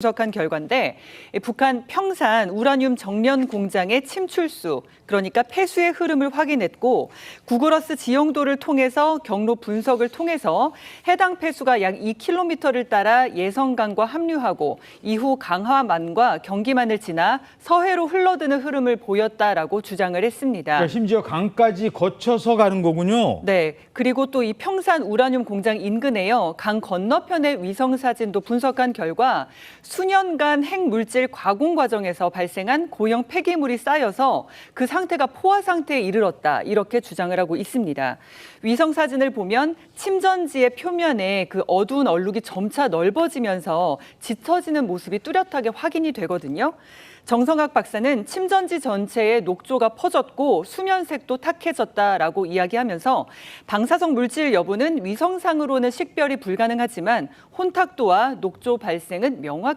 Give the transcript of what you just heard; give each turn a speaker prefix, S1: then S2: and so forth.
S1: 분석한 결과인데 북한 평산 우라늄 정련 공장의 침출수 그러니까 폐수의 흐름을 확인했고 구글어스 지형도를 통해서 경로 분석을 통해서 해당 폐수가 약 2km를 따라 예성강과 합류하고 이후 강화만과 경기만을 지나 서해로 흘러드는 흐름을 보였다라고 주장을 했습니다.
S2: 그러니까 심지어 강까지 거쳐서 가는 거군요.
S1: 네. 그리고 또 이 평산 우라늄 공장 인근에요. 강 건너편의 위성 사진도 분석한 결과 수년간 핵물질 가공 과정에서 발생한 고형 폐기물이 쌓여서 그 상태가 포화 상태에 이르렀다. 이렇게 주장을 하고 있습니다. 위성 사진을 보면 침전지의 표면에 그 어두운 얼룩이 점차 넓어지면서 짙어지는 모습이 뚜렷하게 확인이 되거든요. 정성학 박사는 침전지 전체에 녹조가 퍼졌고 수면색도 탁해졌다라고 이야기하면서 방사성 물질 여부는 위성상으로는 식별이 불가능하지만 혼탁도와 녹조 발생은 명확히